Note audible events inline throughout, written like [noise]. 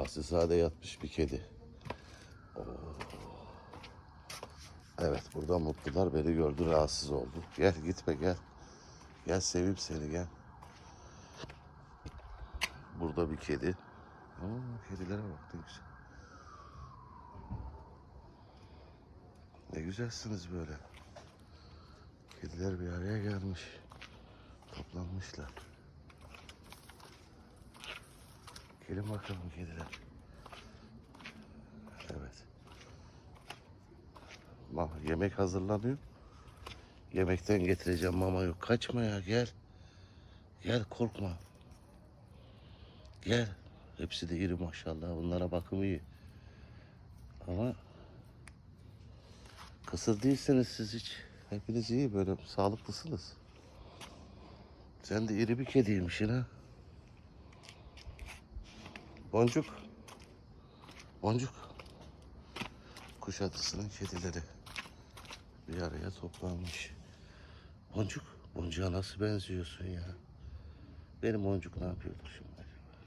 Asilzade yatmış bir kedi. Oo. Evet burada mutlular beni gördü rahatsız oldu. Gel gitme gel. Gel seveyim seni gel. Burada bir kedi. Oo, kedilere bak ne güzel. Ne güzelsiniz böyle. Kediler bir araya gelmiş. Toplanmışlar. Gelin bakalım kediler. Evet. Ma yemek hazırlanıyor. Yemekten getireceğim mama yok. Kaçma ya gel. Gel korkma. Gel. Hepsi de iri maşallah. Bunlara bakım iyi. Ama kısır değilsiniz siz hiç. Hepiniz iyi böyle sağlıklısınız. Sen de iri bir kediymişsin ha. Boncuk. Boncuk. Kuşadası'nın kedileri bir araya toplanmış. Boncuk, boncuğa nasıl benziyorsun ya? Benim boncuk ne yapıyordur şimdi acaba?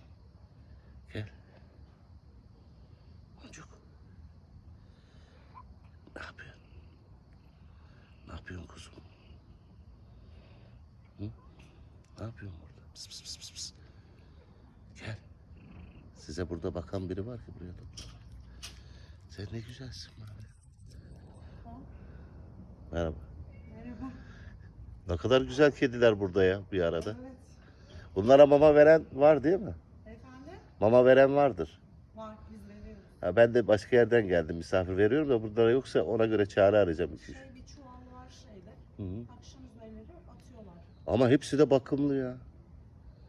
Gel. Boncuk. Ne yapıyorsun? Ne yapıyorsun kuzum? Hı? Ne yapıyorsun burada? Pıs pıs pıs. Size burada bakan biri var ki buraya toplanın. Sen ne güzelsin böyle. Merhaba. Merhaba. Ne kadar güzel kediler burada ya bir arada. Evet. Bunlara mama veren var değil mi? Efendim? Mama veren vardır. Var biz veriyoruz. Ha, ben de başka yerden geldim misafir veriyorum da burada yoksa ona göre çağrı arayacağım. Şey bir çuval var şeyde. Hı hı. Akşam üzerleri atıyorlar. Ama hepsi de bakımlı ya.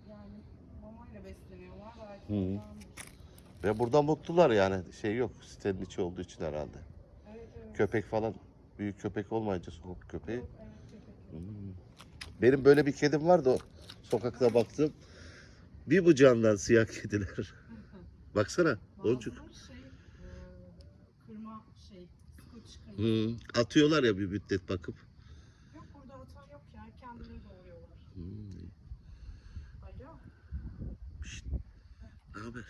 Yani mamayla besleniyorlar. Belki Hı. ondandır. Ve burada mutlular yani şey yok sitenin içi olduğu için herhalde. Evet evet. Köpek falan büyük köpek olmayınca sokak köpeği. Evet köpek. Hmm. Benim böyle bir kedim vardı sokakta baktım. Bir bucağından siyah kediler. [laughs] Baksana boncuk. Şey e, kırma şey. Hmm. Atıyorlar ya bir müddet bakıp. Yok burada atan yok ya. Kendileri doğuruyorlar. Hmm. Alo. Şşt. Ne haber?